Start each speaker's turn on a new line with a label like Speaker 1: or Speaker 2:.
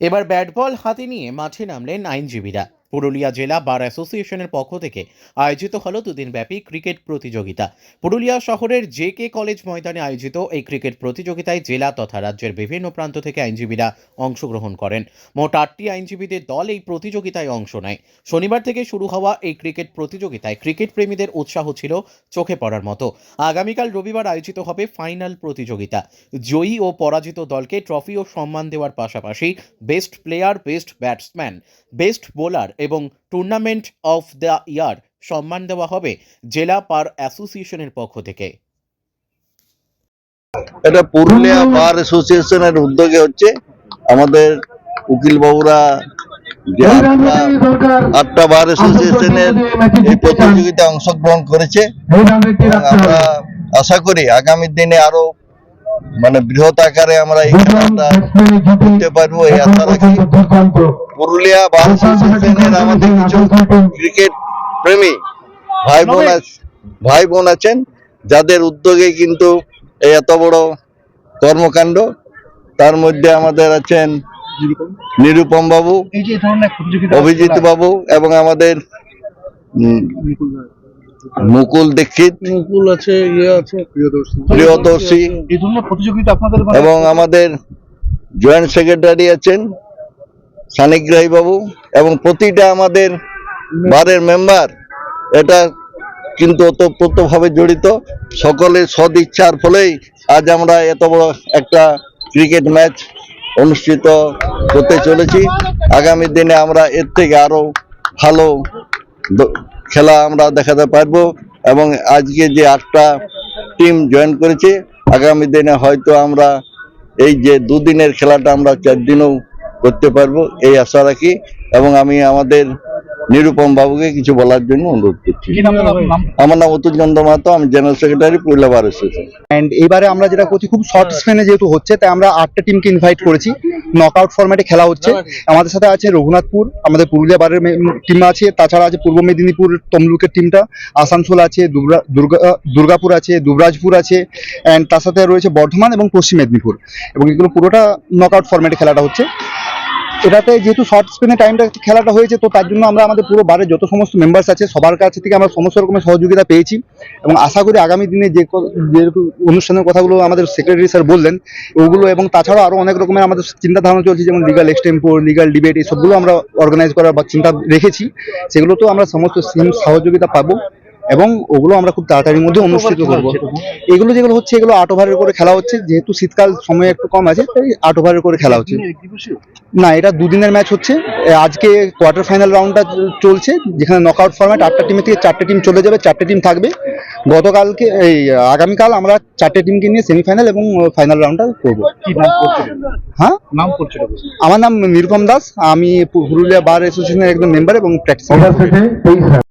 Speaker 1: এবার bat ball হাতে নিয়ে মাঠে নামলেন আইনজীবীরা। পুরুলিয়া জেলা বার অ্যাসোসিয়েশনের পক্ষ থেকে আয়োজিত হলো দুদিনব্যাপী ক্রিকেট প্রতিযোগিতা। পুরুলিয়া শহরের জে কে কলেজ ময়দানে আয়োজিত এই ক্রিকেট প্রতিযোগিতায় জেলা তথা রাজ্যের বিভিন্ন প্রান্ত থেকে আইনজীবীরা অংশগ্রহণ করেন। মোট আটটি আইনজীবীদের দল এই প্রতিযোগিতায় অংশ নেয়। শনিবার থেকে শুরু হওয়া এই ক্রিকেট প্রতিযোগিতায় ক্রিকেট প্রেমীদের উৎসাহ ছিল চোখে পড়ার মতো। আগামীকাল রবিবার আয়োজিত হবে ফাইনাল প্রতিযোগিতা। জয়ী ও পরাজিত দলকে ট্রফি ও সম্মান দেওয়ার পাশাপাশি best player, best batsman, best bowler এবং টুর্নামেন্ট অফ দ্য ইয়ার সম্মান দেওয়া হবে জেলা পার অ্যাসোসিয়েশনের পক্ষ থেকে।
Speaker 2: এটা পুরুলিয়া বার অ্যাসোসিয়েশনের উদ্যোগে হচ্ছে আমাদের উকিল বাবুরা আটটা বার অ্যাসোসিয়েশনের এই প্রতিযোগিতায় অংশগ্রহণ করেছে। এবং আমরা আশা করি আগামী দিনে আরও মানে বৃহৎ আকারে আমরা এই খেলাটা করতে পারব এই আশা রাখি পুরুলিয়া বার অ্যাসোসিয়েশনের আমাদের কিছু ক্রিকেট প্রেমী ভাই বোন ভাই বোন আছেন যাদের উদ্যোগে কিন্তু এই এত বড় কর্মকাণ্ড। তার মধ্যে আমাদের আছেন নিরুপম বাবু অভিজিৎ বাবু এবং আমাদের উম, মুকুল দীক্ষিত
Speaker 3: মুকুল আছে ইয়ে আছে প্রিয়দর্শী।
Speaker 2: প্রিয়দর্শী।
Speaker 3: এই ধরনের প্রতিযোগিতা আপনাদের মানে-
Speaker 2: এবং আমাদের জয়েন্ট সেক্রেটারি আছেন সানিগ্রাহী বাবু এবং প্রতিটা আমাদের বারের মেম্বার এটা কিন্তু ওতপ্রোতভাবে জড়িত। সকলের সদ ইচ্ছার ফলেই আজ আমরা এত বড় একটা ক্রিকেট ম্যাচ অনুষ্ঠিত করতে চলেছি। আগামী দিনে আমরা এর থেকে আরও ভালো খেলা আমরা দেখাতে পারব এবং আজকে যে আটটা টিম জয়েন করেছে, আগামী দিনে হয়তো আমরা এই যে দুদিনের খেলাটা আমরা চার দিনও করতে পারব, এই আশা রাখি। এবং আমি আমাদের নিরুপম বাবুকে কিছু বলার জন্য অনুরোধ করছি। আমার নাম অতুল চন্দ্র মাহাতো আমি general secretary Purulia bar association
Speaker 4: and এবারে আমরা যেটা করছি খুব শর্ট স্পেনে যেহেতু হচ্ছে তাই আমরা আটটা টিমকে ইনভাইট করেছি। নকআউট ফরম্যাটে খেলা হচ্ছে। আমাদের সাথে আছে রঘুনাথপুর আমাদের পুরুলিয়া বারের টিম আছে। তাছাড়া আছে পূর্ব মেদিনীপুর তমলুকের টিমটা আসানসোল আছে দুর্গা দুর্গা দুর্গাপুর আছে দুবরাজপুর আছে। অ্যান্ড তার সাথে রয়েছে বর্ধমান এবং পশ্চিম মেদিনীপুর। এবং এগুলো পুরোটা নকআউট ফরম্যাটে খেলাটা হচ্ছে। এটাতে যেহেতু শর্ট স্পেনে টাইমটা খেলাটা হয়েছে, তো তার জন্য আমরা আমাদের পুরো বারের যত সমস্ত মেম্বার্স আছে, সবার কাছ থেকে আমরা সমস্ত রকমের সহযোগিতা পেয়েছি। এবং আশা করি আগামী দিনে যে অনুষ্ঠানের কথাগুলো আমাদের সেক্রেটারি স্যার বললেন, ওগুলো এবং তাছাড়াও আরও অনেক রকমের আমাদের চিন্তা ধারণা চলছে, যেমন লিগাল এক্সটেম্পোর লিগাল ডিবেট এই সবগুলো আমরা অর্গানাইজ করার বা চিন্তা রেখেছি। সেগুলোতেও আমরা সমস্ত সিম সহযোগিতা পাবো। এবং ওগুলো আমরা খুব তাড়াতাড়ির মধ্যে অনুষ্ঠিত করব। এগুলো যেগুলো হচ্ছে এগুলো আট ওভারের করে খেলা হচ্ছে। যেহেতু শীতকাল সময় একটু কম আছে তাই আট ওভারের করে খেলা হচ্ছে। না এটা দুদিনের ম্যাচ হচ্ছে। আজকে কোয়ার্টার ফাইনাল রাউন্ডটা চলছে যেখানে নকআউট ফরম্যাট আটটা টিমের থেকে চারটে টিম চলে যাবে চারটে টিম থাকবে। গতকালকে এই আগামীকাল আমরা চারটে টিমকে নিয়ে সেমিফাইনাল এবং ফাইনাল রাউন্ডটা করব। হ্যাঁ?
Speaker 3: নাম করছে
Speaker 4: আমার নাম নিরুপম দাস। আমি পুরুলিয়া বার অ্যাসোসিয়েশনের একজন মেম্বার এবং প্র্যাকটিস